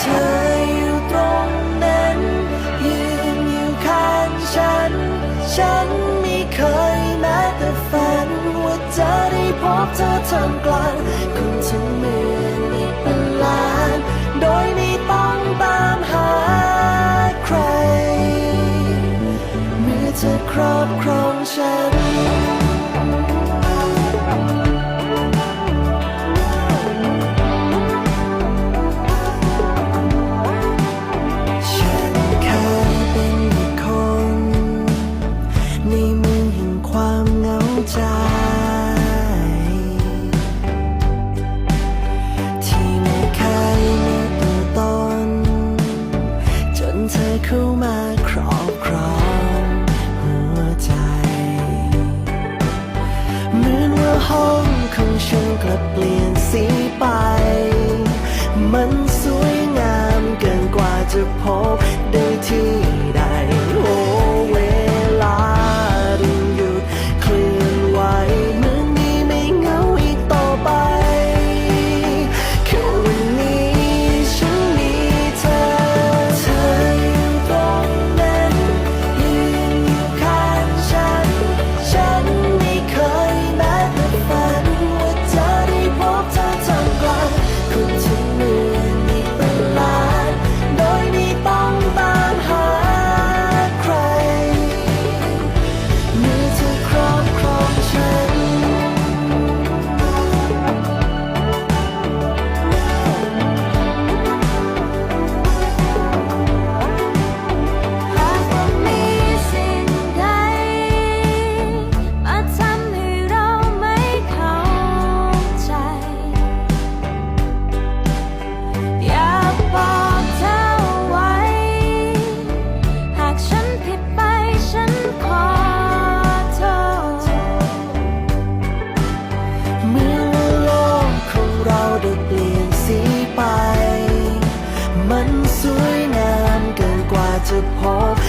เธออยู่ตรงนั้น ยืนอยู่ข้างฉัน ฉันไม่เคยแม้แต่ฝัน ว่าจะได้พบเธอท่ามกลาง ห้องของฉันกลับเปลี่ยนสีไป มันสวยงามเกินกว่าจะพบได้ที่ apart